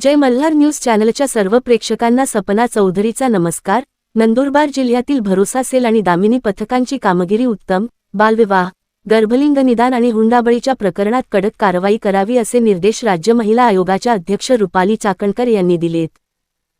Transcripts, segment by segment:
जय Malhar news चॅनलच्या सर्व प्रेक्षकांना सपना चौधरीचा नमस्कार. नंदुरबार जिल्ह्यातील भरोसा सेल आणि दामिनी पथकांची कामगिरी उत्तम बालविवाह गर्भलिंग निदान आणि हुंडाबळीच्या प्रकरणात कडक कारवाई करावी असे निर्देश राज्य महिला आयोगाच्या अध्यक्ष रुपाली चाकणकर यांनी दिलेत.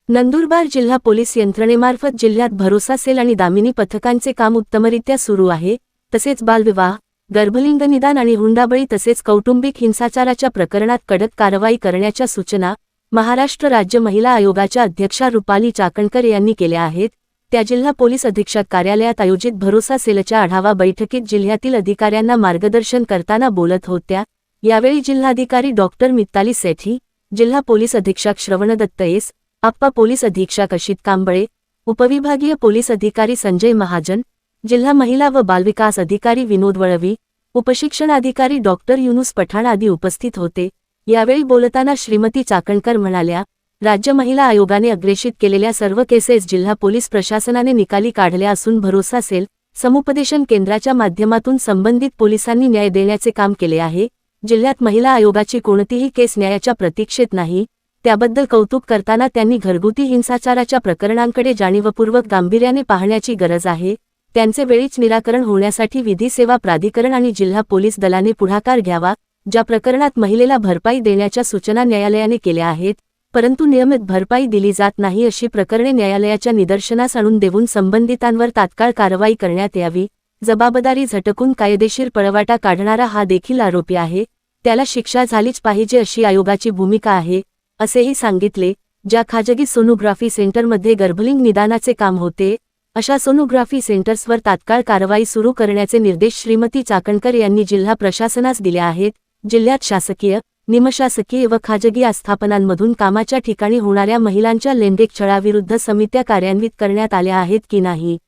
नंदुरबार जिल्हा पोलीस यंत्रणेमार्फत जिल्ह्यात भरोसा सेल आणि दामिनी पथकांचे काम उत्तमरित्या सुरू आहे तसेच बालविवाह गर्भलिंग निदान आणि हुंडाबळी तसेच कौटुंबिक हिंसाचाराच्या प्रकरणात कडक कारवाई करण्याच्या सूचना महाराष्ट्र राज्य महिला आयोगाच्या अध्यक्षा रुपाली चाकणकर यांनी केल्या आहेत. त्या जिल्हा पोलीस अधीक्षक कार्यालयात आयोजित भरोसा सेलच्या आढावा बैठकीत जिल्ह्यातील अधिकाऱ्यांना मार्गदर्शन करताना बोलत होत्या. यावेळी जिल्हाधिकारी डॉक्टर मित्ताली सेठी जिल्हा पोलीस अधीक्षक श्रवणदत्त एस आप्पा पोलीस अधीक्षक अशित कांबळे उपविभागीय पोलीस अधिकारी संजय महाजन जिल्हा महिला व बालविकास अधिकारी विनोद वळवी उपशिक्षण अधिकारी डॉक्टर युनुस पठाण आदी उपस्थित होते. यावेळी बोलताना श्रीमती चाकणकर म्हणाल्या राज्य महिला आयोगाने अग्रेषित केलेल्या सर्व केसेस जिल्हा पोलीस प्रशासनाने निकाली काढल्या असून भरोसा सेल समुपदेशन केंद्राच्या माध्यमातून संबंधित पोलिसांनी न्याय देण्याचे काम केले आहे जिल्ह्यात महिला आयोगाची कोणतीही केस न्यायाच्या प्रतीक्षेत नाही त्याबद्दल कौतुक करताना त्यांनी घरगुती हिंसाचाराच्या प्रकरणांकडे जाणीवपूर्वक गांभीर्याने पाहण्याची गरज आहे त्यांचे वेळीच निराकरण होण्यासाठी विधी सेवा प्राधिकरण आणि जिल्हा पोलीस दलाने पुढाकार घ्यावा ज्या प्रकरणात महिलेला भरपाई देण्याच्या सूचना न्यायालयाने केल्या आहेत परंतु नियमित भरपाई दिली जात नाही अशी प्रकरणे न्यायालयाच्या निदर्शनास आणून देऊन संबंधितांवर तात्काळ कारवाई करण्यात यावी जबाबदारी झटकून कायदेशीर पळवाटा काढणारा हा देखील आरोपी आहे त्याला शिक्षा झालीच पाहिजे अशी आयोगाची भूमिका आहे असेही सांगितले ज्या खाजगी सोनोग्राफी सेंटरमध्ये गर्भलिंग निदानाचे काम होते अशा सोनोग्राफी सेंटर्सवर तात्काळ कारवाई सुरू करण्याचे निर्देश श्रीमती चाकणकर यांनी जिल्हा प्रशासनास दिले आहेत जिल्ह्यात शासकीय निमशासकीय व खाजगी आस्थापनांमधून कामाच्या ठिकाणी होणाऱ्या महिलांच्या लैंगिक छळाविरुद्ध समित्या कार्यान्वित करण्यात आल्या आहेत की नाही?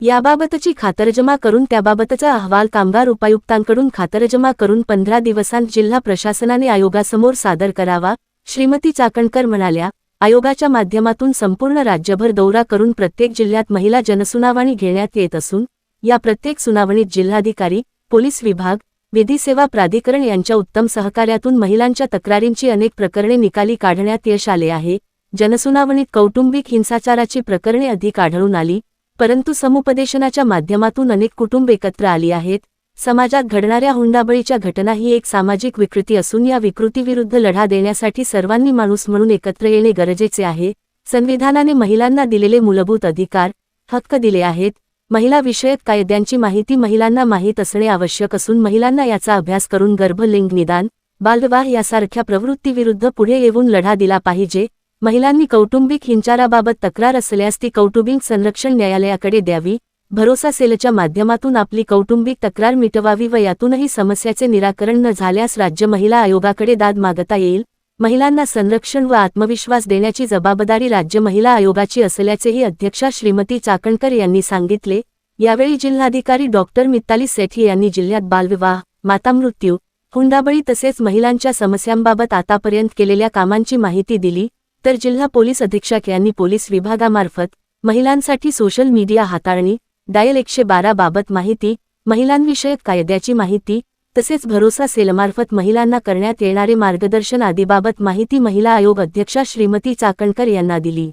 याबाबतची खातरजमा करून त्याबाबतचा अहवाल कामगार उपायुक्तांकडून खातरजमा करून पंधरा दिवसांत जिल्हा प्रशासनाने आयोगासमोर सादर करावा श्रीमती चाकणकर म्हणाल्या. आयोगाच्या माध्यमातून संपूर्ण राज्यभर दौरा करून प्रत्येक जिल्ह्यात महिला जनसुनावणी घेण्यात येत असून या प्रत्येक सुनावणीत जिल्हाधिकारी पोलीस विभाग विधी सेवा प्राधिकरण यांच्या उत्तम सहकार्यातून महिलांच्या तक्रारींची अनेक प्रकरणे निकाली काढण्यात यश आले आहे. जनसुनावणीत कौटुंबिक हिंसाचाराची प्रकरणे अधिक आढळून आली परंतु समुपदेशनाच्या माध्यमातून अनेक कुटुंब एकत्र आली आहेत. समाजात घडणाऱ्या हुंडाबळीच्या घटना ही एक सामाजिक विकृती असून या विकृतीविरुद्ध लढा देण्यासाठी सर्वांनी माणूस म्हणून एकत्र येणे गरजेचे आहे. संविधानाने महिलांना दिलेले मूलभूत अधिकार हक्क दिले आहेत. महिला विषयक कायद्यांची माहिती महिलांना माहीत असणे आवश्यक असून महिलांना याचा अभ्यास करून गर्भलिंग निदान बालविवाह यासारख्या प्रवृत्तीविरुद्ध पुढे येऊन लढा दिला पाहिजे. महिलांनी कौटुंबिक हिंचाराबाबत तक्रार असल्यास ती कौटुंबिक संरक्षण न्यायालयाकडे द्यावी. भरोसा सेलच्या माध्यमातून आपली कौटुंबिक तक्रार मिटवावी व यातूनही समस्याचे निराकरण न झाल्यास राज्य महिला आयोगाकडे दाद मागता येईल. महिलांना संरक्षण व आत्मविश्वास देण्याची जबाबदारी राज्य महिला आयोगाची असल्याचेही अध्यक्षा श्रीमती चाकणकर यांनी सांगितले. यावेळी जिल्हाधिकारी डॉक्टर मित्ताली सेठी यांनी जिल्ह्यात बालविवाह मातामृत्यू हुंडाबळी तसेच महिलांच्या समस्यांबाबत आतापर्यंत केलेल्या कामांची माहिती दिली. तर जिल्हा पोलीस अधीक्षक यांनी पोलीस विभागामार्फत महिलांसाठी सोशल मीडिया हाताळणी डायल एकशे बारा बाबत माहिती महिलांविषयक कायद्याची माहिती तसेच भरोसा सेलमार्फत महिलांना करण्यात येणारे मार्गदर्शन आदीबाबत माहिती महिला आयोग अध्यक्षा श्रीमती चाकणकर यांना दिली.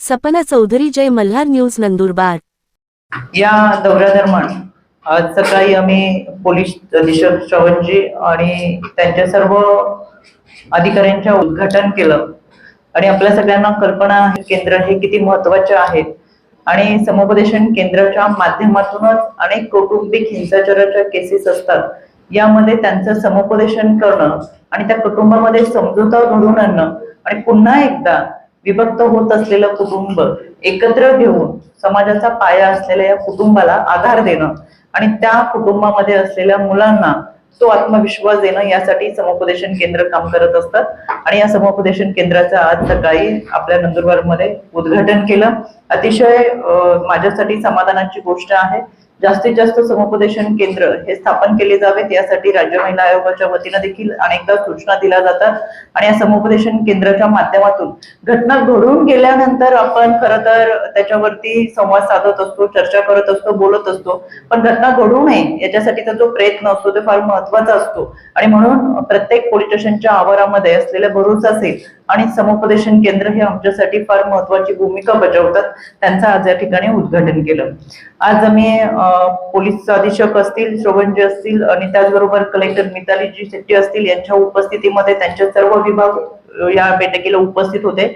सपना चौधरी जय मल्हार न्यूज नंदुरबार. या दौऱ्यादरम्यान आज सकाळी आम्ही पोलीस अधीक्षक श्रवणजी आणि त्यांच्या सर्व अधिकाऱ्यांच्या उद्घाटन केलं. आणि आपल्या सगळ्यांना कल्पना केंद्र हे किती महत्त्वाचे आहेत आणि समुपदेशन केंद्राच्या माध्यमातूनच अनेक कौटुंबिक हिंसाचाराच्या केसेस असतात. यामध्ये त्यांचं समुपदेशन करणं आणि त्या कुटुंबामध्ये समजोता घडून आणणं आणि पुन्हा एकदा विभक्त होत असलेलं कुटुंब एकत्र घेऊन समाजाचा पाया असलेल्या या कुटुंबाला आधार देणं आणि त्या कुटुंबामध्ये असलेल्या मुलांना तो आत्मविश्वास देणं यासाठी समुपदेशन केंद्र काम करत असतात. आणि या समुपदेशन केंद्राचं आज सकाळी आपल्या नंदुरबारमध्ये उद्घाटन केलं. अतिशय माझ्यासाठी समाधानाची गोष्ट आहे. जास्तीत जास्त समुपदेशन केंद्र हे स्थापन केले जावेत. यासाठी राज्य महिला आयोगाच्या वतीनं देखील अनेकदा सूचना दिल्या जातात. आणि या समुपदेशन केंद्राच्या माध्यमातून घटना घडून गेल्यानंतर आपण खर तर त्याच्यावरती संवाद साधत असतो चर्चा करत असतो बोलत असतो. पण घटना घडू नये याच्यासाठीचा जो प्रयत्न असतो तो फार महत्त्वाचा असतो. आणि म्हणून प्रत्येक पोलीस स्टेशनच्या आवारामध्ये असलेल्या भरूच असेल आणि समुपदेशन केंद्र हे आमच्यासाठी फार महत्वाची भूमिका बजावतात. त्यांचं आज या ठिकाणी उद्घाटन केलं. आज आम्ही पोलीस अधीक्षक असतील श्रवणजी असतील आणि त्याचबरोबर कलेक्टर मितालीजी शेट्टी असतील यांच्या उपस्थितीमध्ये त्यांचे सर्व विभाग या बैठकीला उपस्थित होते.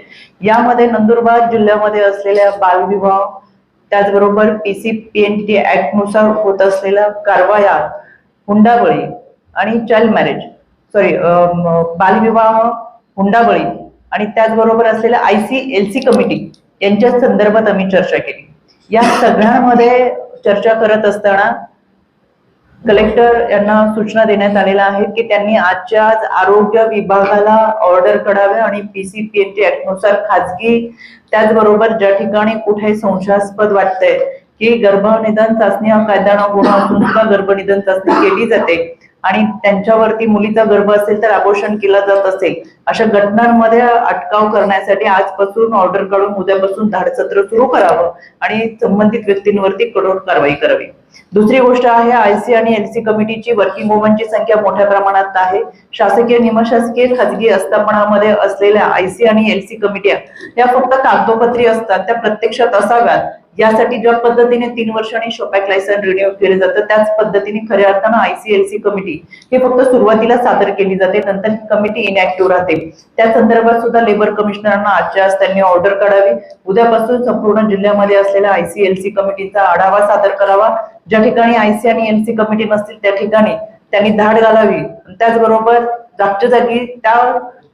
यामध्ये नंदुरबार जिल्ह्यामध्ये असलेल्या बालविवाह त्याचबरोबर पीसी पीएनटी ऍक्टनुसार होत असलेल्या कारवाया हुंडाबळी आणि चाइल्ड मॅरेज सॉरी बालविवाह हुंडाबळी आणि त्याचबरोबर असलेल्या आयसी एल सी कमिटी यांच्या संदर्भात आम्ही चर्चा केली. या सगळ्यांमध्ये चर्चा करत असताना कलेक्टर यांना सूचना देण्यात आलेल्या आहेत की त्यांनी आजच्या आज आरोग्य विभागाला ऑर्डर कडावे आणि पीसीपीएनटी ऍक्टनुसार खाजगी त्याचबरोबर ज्या ठिकाणी कुठे संशयास्पद वाटतंय की गर्भनिधन चाचणी हा कायदा गुन्हा असून गर्भनिधन चाचणी केली जाते आणि त्यांच्यावरती मुलीचा गर्भ असेल तर अबोर्शन केला जात असेल अशा घटनांमध्ये अटकाव करण्यासाठी आजपासून ऑर्डर काढून उद्यापासून धाडसत्र सुरू करावं आणि संबंधित व्यक्तींवरती कठोर कारवाई करावी. दुसरी गोष्ट आहे आयसी आणि एलसी कमिटीची वर्किंग वुमनची संख्या मोठ्या प्रमाणात आहे. शासकीय निमशासकीय खाजगी आस्थापनामध्ये असलेल्या आयसी आणि एलसी कमिट्या या फक्त कागदोपत्री असतात त्या प्रत्यक्षात असाव्यात. यासाठी ज्या पद्धतीने तीन वर्षांनी शोपॅक लायसन रिन्यू केले जातं त्याच पद्धतीने खऱ्या अर्थानं आयसीएलसी कमिटी हे फक्त सुरुवातीला सादर केली जाते नंतर ही कमिटी इनॅक्टिव्ह राहते. त्या संदर्भात सुद्धा लेबर कमिशनरांना आजच्या आज त्यांनी ऑर्डर काढावी. उद्यापासून संपूर्ण जिल्ह्यामध्ये असलेल्या आयसीएलसी कमिटीचा आढावा सादर करावा. ज्या ठिकाणी आयसी आणि एलसी कमिटी नसतील त्या ठिकाणी त्यांनी धाड घालावी. त्याचबरोबर जागच्या जागी त्या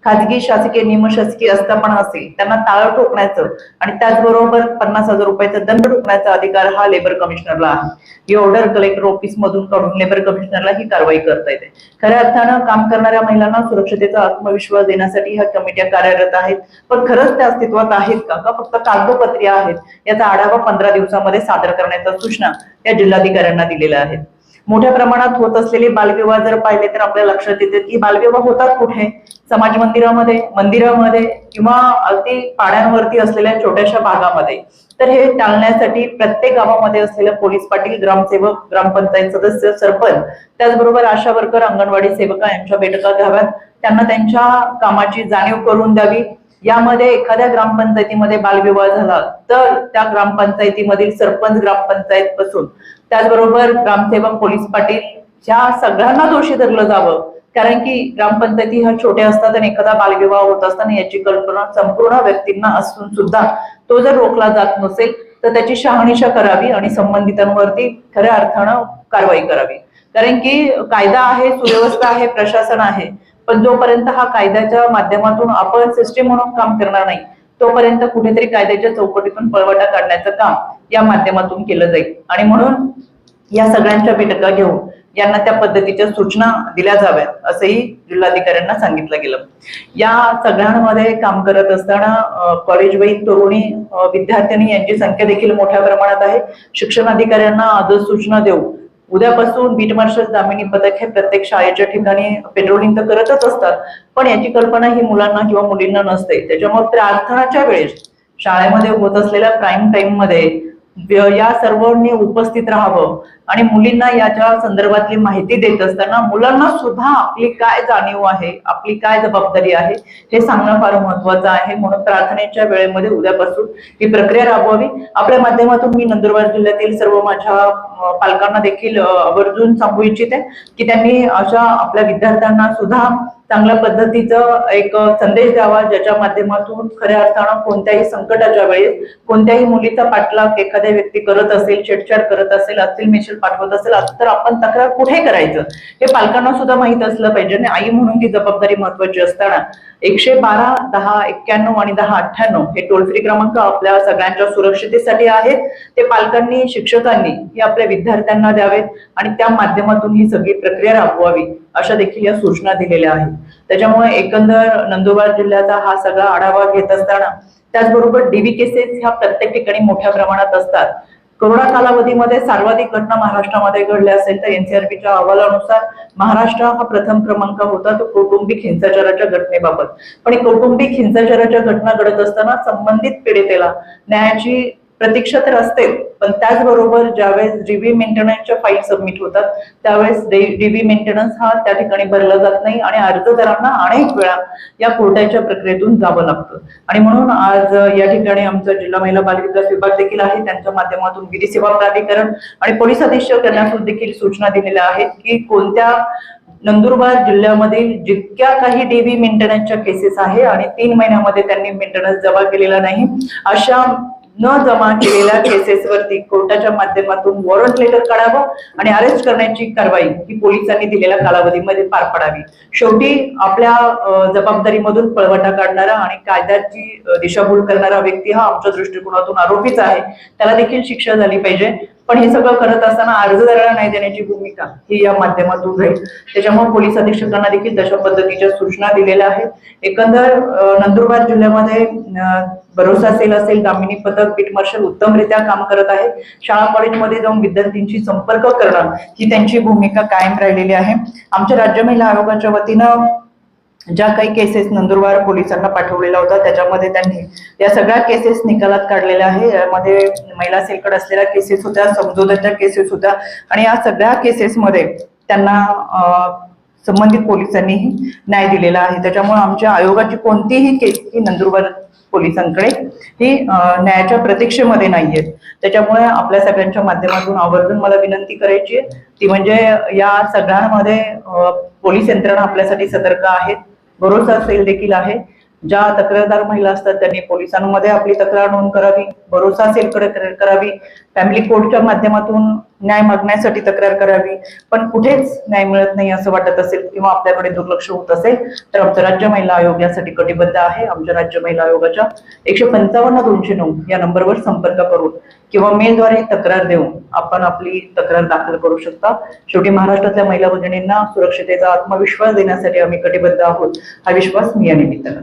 खाजगी शासकीय निमशासकीय आस्थापना असेल. त्यांना ताळ ठोकण्याचं आणि त्याचबरोबर पन्नास हजार रुपयाचा दंड ठोकण्याचा अधिकार हा लेबर कमिशनरला आहे. ही ऑर्डर कलेक्टर ऑफिस मधून काढून लेबर कमिशनरला ही कारवाई करता येते. खऱ्या अर्थानं काम करणाऱ्या महिलांना सुरक्षतेचा आत्मविश्वास देण्यासाठी ह्या कमिट्या कार्यरत आहेत. पण खरंच त्या अस्तित्वात आहेत का? का फक्त कागदपत्री आहेत? याचा आढावा पंधरा दिवसामध्ये सादर करण्याच्या सूचना या जिल्हाधिकाऱ्यांना दिलेल्या आहेत. मोठ्या प्रमाणात होत असलेले बालविवाह जर पाहिले तर आपल्या लक्षात येते की बालविवाह होतात कुठे? समाज मंदिरामध्ये मंदिरामध्ये किंवा अगदी पाण्यावरती असलेल्या छोट्याशा भागामध्ये. तर हे टाळण्यासाठी प्रत्येक गावामध्ये असलेल्या पोलीस पाटील ग्रामसेवक ग्रामपंचायत सदस्य सरपंच त्याचबरोबर आशा वर्कर अंगणवाडी सेवका यांच्या बैठका घ्याव्यात. त्यांना त्यांच्या कामाची जाणीव करून द्यावी. यामध्ये एखाद्या ग्रामपंचायतीमध्ये बालविवाह झाला तर त्या ग्रामपंचायतीमधील सरपंच ग्रामपंचायत पासून त्याचबरोबर ग्रामसेवक पोलीस पाटील ह्या सगळ्यांना दोषी धरलं जावं. कारण की ग्रामपंचायती ह्या छोट्या असतात आणि एखादा बालविवाह होत असताना याची कल्पना संपूर्ण व्यक्तींना असून सुद्धा तो जर रोखला जात नसेल तर त्याची शहानिशा करावी आणि संबंधितांवरती खऱ्या अर्थानं कारवाई करावी. कारण की कायदा आहे सुव्यवस्था आहे प्रशासन आहे. पण जोपर्यंत हा कायद्याच्या माध्यमातून आपण सिस्टीम म्हणून काम करणार नाही तोपर्यंत कुठेतरी कायद्याच्या चौकटीतून पळवटा काढण्याचं काम या माध्यमातून केलं जाईल. आणि म्हणून या सगळ्यांच्या बैठका घेऊन यांना त्या पद्धतीच्या सूचना दिल्या जाव्यात असंही जिल्हाधिकाऱ्यांना सांगितलं गेलं. या सगळ्यांमध्ये काम करत असताना कॉलेज कॉलेजवयीन तरुणी विद्यार्थ्यांनी विद्यार्थिनी यांची संख्या देखील मोठ्या प्रमाणात आहे. शिक्षण अधिकाऱ्यांना आदर सूचना देऊ उद्यापासून बीट मार्शल दामिनी पथक हे प्रत्येक शाळेच्या ठिकाणी पेट्रोलिंग तर करतच असतात पण याची कल्पना ही मुलांना किंवा मुलींना नसते. त्याच्यामुळे प्रार्थनाच्या वेळेस शाळेमध्ये होत असलेल्या प्राईम टाइममध्ये या सर्वांनी उपस्थित राहावं. आणि मुलींना याच्या संदर्भातली माहिती देत असताना मुलांना सुद्धा आपली काय जाणीव आहे आपली काय जबाबदारी आहे हे सांगणं फार महत्वाचं आहे. म्हणून प्रार्थनेच्या वेळेमध्ये उद्यापासून ही प्रक्रिया राबवावी. आपल्या माध्यमातून मी नंदुरबार जिल्ह्यातील सर्व माझ्या पालकांना देखील आवर्जून सांगू इच्छिते की त्यांनी अशा आपल्या विद्यार्थ्यांना सुद्धा चांगल्या पद्धतीचं एक संदेश द्यावा ज्याच्या माध्यमातून खऱ्या अर्थानं कोणत्याही संकटाच्या वेळेस कोणत्याही मुलीचा पाठलाग एखाद्या व्यक्ती करत असेल छेडछाड करत असेल असतील मेसेज पाठवत असेल तर आपण तक्रार कुठे करायचं? हे पालकांना सुद्धा माहीत असलं पाहिजे. आणि आई म्हणून ती जबाबदारी महत्वाची असताना एकशे बारा दहा एक्क्याण्णव आणि दहा अठ्ठ्याण्णव हे टोल फ्री क्रमांक आपल्या सगळ्यांच्या सुरक्षितेसाठी आहेत. ते पालकांनी शिक्षकांनी हे आपल्या विद्यार्थ्यांना द्यावेत आणि त्या माध्यमातून ही सगळी प्रक्रिया राबवावी अशा देखील या सूचना दिलेल्या आहेत. त्याच्यामुळे एकंदर नंदुरबार जिल्ह्याचा हा सगळा आढावा घेत असताना त्याचबरोबर डीबी केसेस ह्या प्रत्येक ठिकाणी मोठ्या प्रमाणात असतात. कोरोना कालावधीमध्ये सर्वाधिक घटना महाराष्ट्रामध्ये घडल्या असेल तर एनसीआरपीच्या अहवालानुसार महाराष्ट्र हा प्रथम क्रमांक होता तो कौटुंबिक हिंसाचाराच्या घटनेबाबत. पण कौटुंबिक हिंसाचाराच्या घटना घडत असताना संबंधित पीडितेला न्यायाची प्रतीक्षा तर असते पण त्याचबरोबर ज्यावेळेस डीबी मेंटेनन्सच्या फाईल सबमिट होतात त्यावेळेस डीबी मेंटेनन्स हा त्या ठिकाणी भरला जात नाही आणि अर्जदारांना अनेक वेळा या कोर्टाच्या प्रक्रियेतून जावं लागतं. आणि म्हणून आज या ठिकाणी आमचा जिल्हा महिला बालविकास विभाग देखील आहे त्यांच्या माध्यमातून विधी सेवा प्राधिकरण आणि पोलीस अधीक्षक यांना देखील सूचना दिलेल्या आहेत की कोणत्या नंदुरबार जिल्ह्यामधील जितक्या काही डीबी मेंटेनन्सच्या केसेस आहे आणि तीन महिन्यामध्ये त्यांनी मेंटेनन्स जमा केलेला नाही अशा न जमा केलेल्या केसेसवरती कोर्टाच्या माध्यमातून वॉरंट लेटर काढावं आणि अरेस्ट करण्याची कारवाई ही पोलिसांनी दिलेल्या कालावधीमध्ये पार पडावी. शेवटी आपल्या जबाबदारीमधून पळवटा काढणारा आणि कायद्याची दिशाभूल करणारा व्यक्ती हा आमच्या दृष्टिकोनातून आरोपीच आहे. त्याला देखील शिक्षा झाली पाहिजे. पण हे सगळं करत असताना अर्जदाराला नाही देण्याची भूमिका ही या माध्यमातून राहील. त्याच्यामुळे पोलीस अधीक्षकांना देखील तशा पद्धतीच्या सूचना दिलेल्या आहेत. एकंदर नंदुरबार जिल्ह्यामध्ये भरोसा सेल असेल दामिनी पथक पीठ मार्शल उत्तमरित्या काम करत आहे. शाळा कॉलेजमध्ये जाऊन विद्यार्थ्यांशी संपर्क करणं ही त्यांची भूमिका कायम राहिलेली आहे. आमच्या राज्य महिला आयोगाच्या वतीनं ज्या काही केसेस नंदुरबार पोलिसांना पाठवलेला होता त्याच्यामध्ये त्यांनी या सगळ्या केसेस निकालात काढलेल्या आहे. यामध्ये महिला सेलकड असलेल्या केसेस होत्या समजोत्याच्या केसेस होत्या आणि या सगळ्या केसेसमध्ये त्यांना संबंधित पोलिसांनीही न्याय दिलेला आहे. त्याच्यामुळे आमच्या आयोगाची कोणतीही केस ही नंदुरबार पोलिसांकडे ही न्यायाच्या प्रतीक्षेमध्ये नाहीये. त्याच्यामुळे आपल्या सगळ्यांच्या माध्यमातून आवर्जून मला विनंती करायची आहे. ती म्हणजे या सगळ्यांमध्ये पोलीस यंत्रणा आपल्यासाठी सतर्क आहेत. भरोसा सेल देखील आहे. ज्या तक्रारदार महिला असतात त्यांनी पोलिसांमध्ये आपली तक्रार नोंद करावी भरोसा सेल करावी. फॅमिली कोर्टच्या माध्यमातून न्याय मागण्यासाठी तक्रार करावी. पण कुठेच न्याय मिळत नाही असं वाटत असेल किंवा आपल्याकडे दुर्लक्ष होत असेल तर आमचं राज्य महिला आयोग यासाठी कटिबद्ध आहे. आमच्या राज्य महिला आयोगाच्या एकशे पंचावन्न दोनशे नऊ या नंबरवर संपर्क करून किंवा मेलद्वारे तक्रार देऊन आपण आपली तक्रार दाखल करू शकता. शेवटी महाराष्ट्रातल्या महिला भगिनींना सुरक्षतेचा आत्मविश्वास देण्यासाठी आम्ही कटिबद्ध आहोत. हा विश्वास मी या निमित्तानं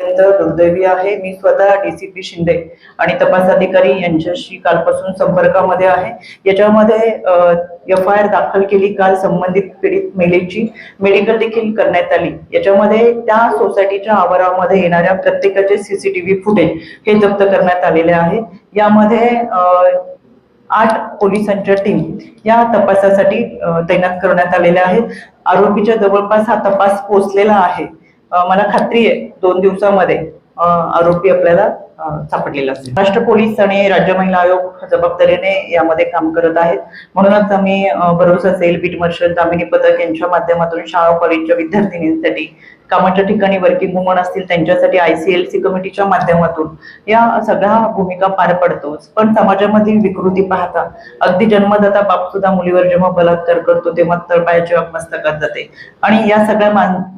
अत्यंत दुर्दैवी आहे. मी स्वतः डीसीपी शिंदे आणि तपास अधिकारी यांच्याशी कालपासून संपर्कामध्ये आहे. याच्यामध्ये एफ आय आर दाखल केली काल संबंधित पीडित महिलेची मेडिकल देखील करण्यात आली. याच्यामध्ये त्या सोसायटीच्या आवारामध्ये येणाऱ्या प्रत्येकाचे सीसीटीव्ही फुटेज हे जप्त करण्यात आलेले आहे. यामध्ये आठ पोलिसांच्या टीम या तपासासाठी तैनात करण्यात आलेल्या आहेत. आरोपीच्या जवळपास हा तपास पोहोचलेला आहे. मला खात्री आहे दोन दिवसामध्ये आरोपी आपल्याला सापडलेलं असेल महाराष्ट्र पोलीस आणि राज्य महिला आयोग जबाबदारीने यामध्ये काम करत आहेत. म्हणूनच आम्ही भरोसा सेल बीट मार्शल दामिनी पथक यांच्या माध्यमातून शाळा कॉलेजच्या विद्यार्थिनींसाठी कामाच्या ठिकाणी वर्किंग वुमन असतील त्यांच्यासाठी आयसीएलसी कमिटीच्या माध्यमातून या सगळ्या भूमिका पार पडतोच. पण समाजामधील विकृती पाहता अगदी जन्मदाता बाप सुद्धा मुलीवर जेव्हा बलात्कार करतो तेव्हा तळपायाच्या मस्तकात जाते. आणि या सगळ्या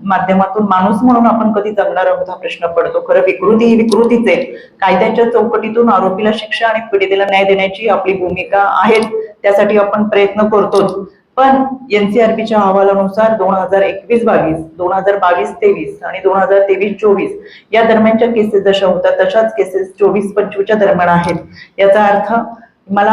माध्यमातून माणूस म्हणून आपण कधी जगणार आहोत हा प्रश्न पडतो. खरं विकृती ही विकृतीच आहे. कायद्याच्या चौकटीतून आरोपीला शिक्षा आणि पीडितेला न्याय देण्याची आपली भूमिका आहे त्यासाठी आपण प्रयत्न करतोच. पण एनसीआरपीच्या अहवालानुसार दोन हजार एकवीस बावीस दोन हजार बावीस तेवीस आणि दोन हजार तेवीस चोवीस या दरम्यानच्या केसेस जशा होतात तशाच केसेस चोवीस पंचवीसच्या दरम्यान आहेत. याचा अर्थ मला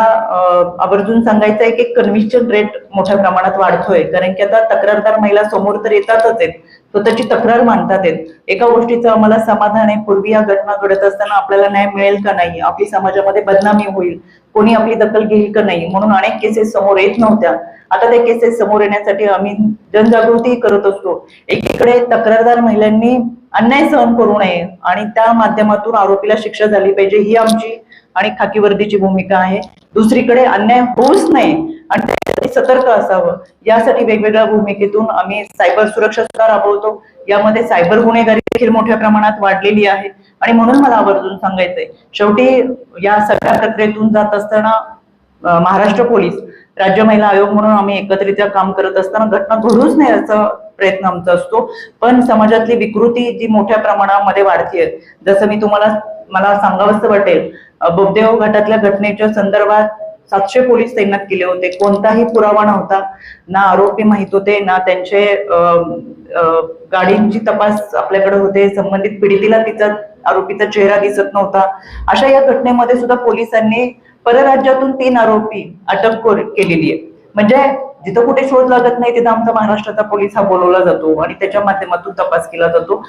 आवर्जून सांगायचं आहे की कन्व्हिक्शन रेट मोठ्या प्रमाणात वाढतोय. कारण की आता तक्रारदार महिला समोर तर येतातच आहेत. स्वतःची तक्रार मानतात आहेत. एका गोष्टीचं आम्हाला समाधान आहे. पूर्वी या घटना घडत असताना आपल्याला न्याय मिळेल का नाही? आपली समाजामध्ये बदनामी होईल. कोणी आपली दखल घेईल का नाही? म्हणून अनेक केसेस समोर येत नव्हत्या. आता त्या केसेस समोर येण्यासाठी आम्ही जनजागृती करत असतो. एकीकडे तक्रारदार महिलांनी अन्याय सहन करू नये आणि त्या माध्यमातून आरोपीला शिक्षा झाली पाहिजे ही आमची आणि खाकी वर्दीची भूमिका आहे. दुसरीकडे अन्याय होऊच नये आणि त्यासाठी सतर्क असावं. यासाठी वेगवेगळ्या भूमिकेतून आम्ही सायबर सुरक्षा सुद्धा राबवतो. यामध्ये सायबर गुन्हेगारी देखील मोठ्या प्रमाणात वाढलेली आहे. आणि म्हणून मला आवर्जून सांगायचंय शेवटी या सगळ्या प्रक्रियेतून जात असताना महाराष्ट्र पोलीस राज्य महिला आयोग म्हणून आम्ही एकत्रित्या काम करत असताना घटना घडूच नाही असं प्रयत्न आमचा असतो. पण समाजातली विकृती जी मोठ्या प्रमाणामध्ये वाढतीये जसं मी तुम्हाला मला सांगावंसं वाटेल बोगदेव घाटातल्या घटनेच्या संदर्भात सातशे पोलीस तैनात केले होते. कोणताही पुरावा नव्हता. ना आरोपी माहीत होते ना त्यांचे गाडींची तपास आपल्याकडे होते. संबंधित पीडितीला तिचा आरोपीचा चेहरा दिसत नव्हता. अशा या घटनेमध्ये सुद्धा पोलिसांनी परराज्यातून तीन आरोपी अटक केलेली आहे. म्हणजे जिथं कुठे शोध लागत नाही तिथं आमचा महाराष्ट्राचा पोलीस हा बोलवला जातो आणि त्याच्या माध्यमातून तपास केला जातो.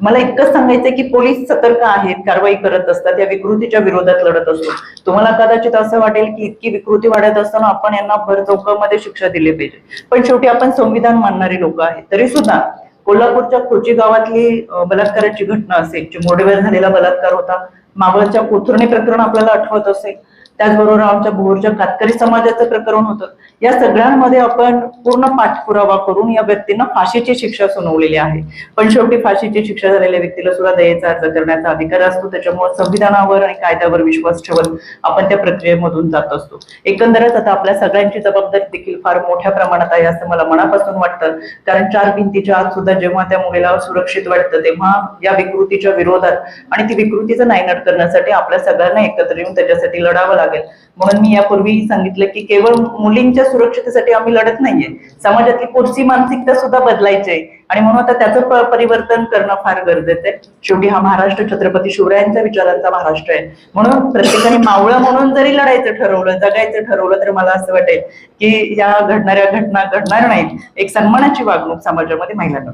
मला इतकंच सांगायचंय की पोलीस सतर्क आहेत कारवाई करत असतात या विकृतीच्या विरोधात लढत असतो. तुम्हाला कदाचित असं वाटेल की इतकी विकृती वाढत असताना आपण यांना भर चौकामध्ये शिक्षा दिली पाहिजे. पण शेवटी आपण संविधान मानणारी लोक आहेत. तरी सुद्धा कोल्हापूरच्या खुर्ची गावातली बलात्काराची घटना असेल चिमोडेवर झालेला बलात्कार होता मावळच्या कोथुर्णे प्रकरण आपल्याला आठवत असेल त्याचबरोबर आमच्या भोरच्या कातकरी समाजाचं प्रकरण होतं. या सगळ्यांमध्ये आपण पूर्ण पाठपुरावा करून या व्यक्तींना फाशीची शिक्षा सुनावलेली आहे. पण शेवटी फाशीची शिक्षा झालेल्या व्यक्तीला सुद्धा दयेचा अर्ज करण्याचा अधिकार असतो. त्याच्यामुळे संविधानावर आणि कायद्यावर विश्वास ठेवत आपण त्या प्रक्रियेमधून जात असतो. एकंदरच आता आपल्या सगळ्यांची जबाबदारी देखील फार मोठ्या प्रमाणात आहे असं मला मनापासून वाटतं. कारण चार भिंतीच्या आत सुद्धा जेव्हा त्या मुलीला सुरक्षित वाटतं तेव्हा या विकृतीच्या विरोधात आणि ती विकृतीचं नायनाट करण्यासाठी आपल्या सगळ्यांना एकत्र येऊन त्याच्यासाठी लढावं लागतं. लागेल. म्हणून मी यापूर्वी सांगितलं की केवळ मुलींच्या सुरक्षतेसाठी आम्ही लढत नाहीये. समाजातली पुढची मानसिकता सुद्धा बदलायची आहे. आणि म्हणून आता त्याचं परिवर्तन करणं फार गरजेचं आहे. शेवटी हा महाराष्ट्र छत्रपती शिवरायांच्या विचारांचा महाराष्ट्र आहे. म्हणून प्रत्येकाने मावळं म्हणून जरी लढायचं ठरवलं जगायचं ठरवलं तर मला असं वाटेल की या घडणाऱ्या घटना घडणार नाहीत. एक सन्मानाची वागणूक समाजामध्ये महिलांना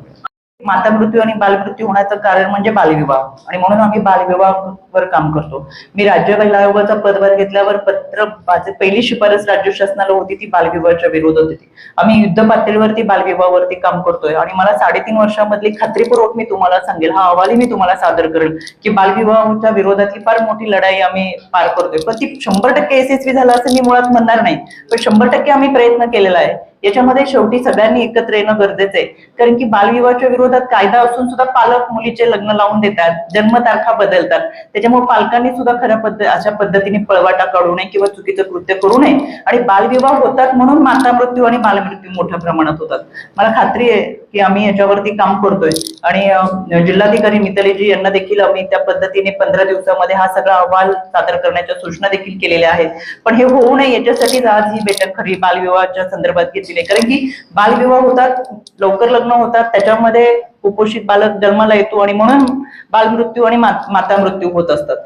माता मृत्यू आणि बालमृत्यू होण्याचं कारण म्हणजे बालविवाह. आणि म्हणून आम्ही बालविवाहावर काम करतो. मी राज्य महिला आयोगाचा पदभार घेतल्यावर पत्र पहिली शिफारस राज्य शासनाला होती ती बालविवाहाच्या विरोधात होती. आम्ही युद्ध पातळीवरती बालविवाहावरती काम करतोय. आणि मला साडेतीन वर्षामधली खात्रीपूर्वक मी तुम्हाला सांगेल हा अहवालही मी तुम्हाला सादर करेल की बालविवाहाच्या विरोधातली फार मोठी लढाई आम्ही पार करतोय. पण ती शंभर टक्के यशस्वी झाला असं मी मुळात म्हणणार नाही. पण शंभर टक्के आम्ही प्रयत्न केलेला आहे. याच्यामध्ये शेवटी सगळ्यांनी एकत्र येणं गरजेचं आहे. कारण की बालविवाहाच्या विरोधात कायदा असून सुद्धा पालक मुलीचे लग्न लावून देतात जन्मतारखा बदलतात. त्याच्यामुळे पालकांनी सुद्धा खऱ्या पद्धत अशा पद्धतीने पळवाटा काढू नये किंवा चुकीचं कृत्य करू नये. आणि बालविवाह होतात म्हणून माता मृत्यू आणि बालमृत्यू मोठ्या प्रमाणात होतात. मला खात्री आहे की आम्ही याच्यावरती काम करतोय. आणि जिल्हाधिकारी मितलेजी यांना देखील आम्ही त्या पद्धतीने पंधरा दिवसामध्ये हा सगळा अहवाल सादर करण्याच्या सूचना देखील केलेल्या आहेत. पण हे होऊ नये याच्यासाठीच आज ही बैठक खरी बालविवाहाच्या संदर्भात घेतली कारण की बालविवाह होतात लवकर लग्न होतात त्याच्यामध्ये कुपोषित बालक जन्माला येतो आणि म्हणून बालमृत्यू आणि माता मृत्यू होत असतात.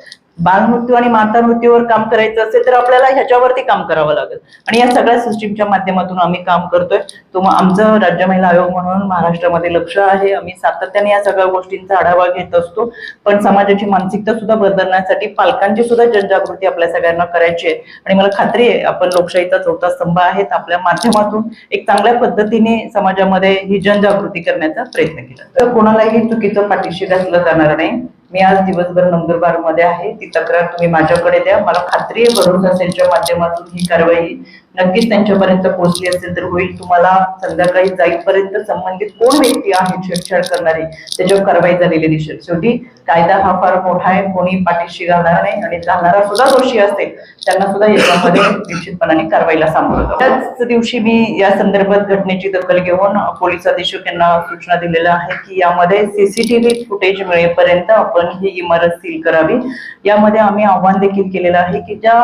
बालमृत्यू आणि माता मृत्यूवर काम करायचं असेल तर आपल्याला ह्याच्यावरती काम करावं लागेल. आणि या सगळ्या सिस्टीमच्या माध्यमातून आम्ही काम करतोय. तो आमचं राज्य महिला आयोग म्हणून महाराष्ट्रामध्ये लक्ष आहे. आम्ही सातत्याने या सगळ्या गोष्टींचा आढावा घेत असतो. पण समाजाची मानसिकता सुद्धा बदलण्यासाठी पालकांची सुद्धा जनजागृती आपल्या सगळ्यांना करायची आहे. आणि मला खात्री आहे आपण लोकशाहीचा चौथा स्तंभ आहेत आपल्या माध्यमातून एक चांगल्या पद्धतीने समाजामध्ये ही जनजागृती करण्याचा प्रयत्न केला. तर कोणालाही चुकीचं पाठीशी घातलं जाणार नाही. मी आज दिवसभर नंदुरबारमध्ये आहे. ती तक्रार तुम्ही माझ्याकडे द्या. मला खात्री आहे भरोसा सेलच्या माध्यमातून ही कारवाई. नक्कीच त्यांच्यापर्यंत पोहोचली असेल तर होईल. तुम्हाला संध्याकाळी जाईपर्यंत संबंधित कोण व्यक्ती आहे छेडछाड करणारी त्याच्यावर कारवाई झालेली दिसेल. शेवटी कायदा हा फार मोठा आहे कोणी पाठीशी घालणार नाही आणि घालणारा सुद्धा दोषी असेल त्यांना सुद्धा याच्यामध्ये निश्चितपणाने कारवाईला सामोरं त्याच दिवशी मी या संदर्भात घटनेची दखल घेऊन पोलीस अधीक्षक यांना सूचना दिलेल्या आहे की यामध्ये सीसीटीव्ही फुटेज मिळेपर्यंत आपण ही इमारत सील करावी. यामध्ये आम्ही आव्हान देखील केलेलं आहे की ज्या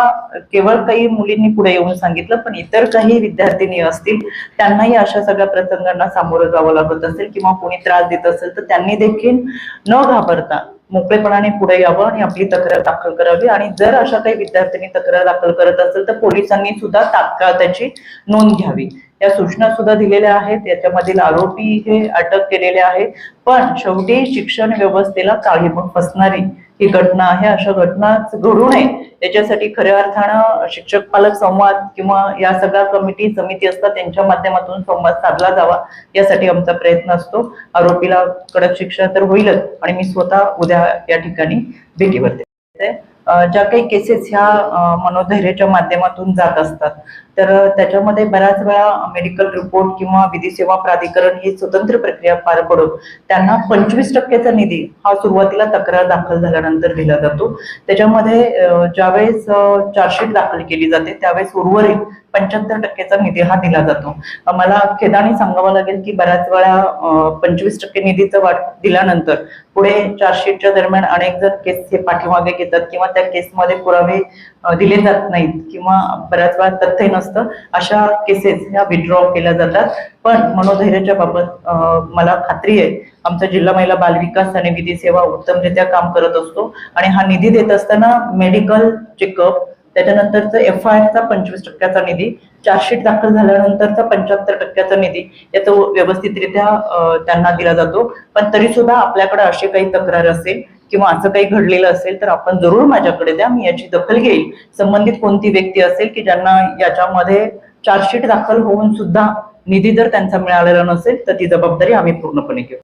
केवळ काही मुलींनी पुढे येऊन सांगितलं पण इतर काही विद्यार्थिनी असतील त्यांनाही अशा सगळ्या प्रसंगांना सामोरं जावं लागत असेल किंवा कोणी त्रास देत असेल तर त्यांनी देखील न घाबरता मोकळेपणाने पुढे यावं आणि आपली तक्रार दाखल करावी. आणि जर अशा काही विद्यार्थ्यांनी तक्रार दाखल करत असेल तर पोलिसांनी सुद्धा तात्काळ त्याची नोंद घ्यावी. या सूचना सुद्धा दिलेल्या आहेत. याच्यामधील आरोपी हे अटक केलेले आहेत. पण शेवटी शिक्षण व्यवस्थेला काळीमोड फसणारी ही घटना आहे अशा घटना घडू नये. याच्यासाठी खऱ्या अर्थानं शिक्षक पालक संवाद किंवा या सगळ्या कमिटी समिती असतात त्यांच्या माध्यमातून संवाद साधला जावा यासाठी आमचा प्रयत्न असतो. आरोपीला कडक शिक्षा तर होईलच आणि मी स्वतः उद्या या ठिकाणी भेटीवर देते ज्या काही केसेस ह्या मनोधैर्याच्या माध्यमातून जात असतात तर त्याच्यामध्ये बऱ्याच वेळा मेडिकल रिपोर्ट किंवा विधी सेवा प्राधिकरण ही स्वतंत्र प्रक्रिया पार पडून त्यांना पंचवीस टक्क्याचा निधी हा सुरुवातीला तक्रार दाखल झाल्यानंतर दिला जातो. त्याच्यामध्ये ज्यावेळेस चार्जशीट दाखल केली जाते त्यावेळेस उर्वरित पंच्याहत्तर टक्क्याचा निधी हा दिला जातो. मला खेदाने सांगावं लागेल की बऱ्याच वेळा पंचवीस टक्के निधीचं वाट दिल्यानंतर पुढे चार्जशीटच्या दरम्यान अनेक जण केस हे पाठीमागे घेतात किंवा त्या केसमध्ये पुरावे दिले जात नाहीत किंवा बऱ्याच वेळा तथ्य नसतं. अशा केसेस ह्या विड्रॉ केल्या जातात. पण मनोधैर्याच्या बाबत मला खात्री आहे आमचा जिल्हा महिला बालविकास आणि विधी सेवा उत्तमरित्या काम करत असतो आणि हा निधी देत असताना मेडिकल चेकअप त्याच्यानंतरचं एफ आय आरचा पंचवीस टक्क्याचा निधी चार्जशीट दाखल झाल्यानंतरचा पंच्याहत्तर टक्क्याचा निधी याचा व्यवस्थितरित्या त्यांना दिला जातो. पण तरी सुद्धा आपल्याकडे अशी काही तक्रार असेल किंवा असं काही घडलेलं असेल तर आपण जरूर माझ्याकडे द्या मी याची दखल घेईल. संबंधित कोणती व्यक्ती असेल की ज्यांना याच्यामध्ये चार्जशीट दाखल होऊन सुद्धा निधी जर त्यांचा मिळालेला नसेल तर ती जबाबदारी आम्ही पूर्णपणे घेऊ.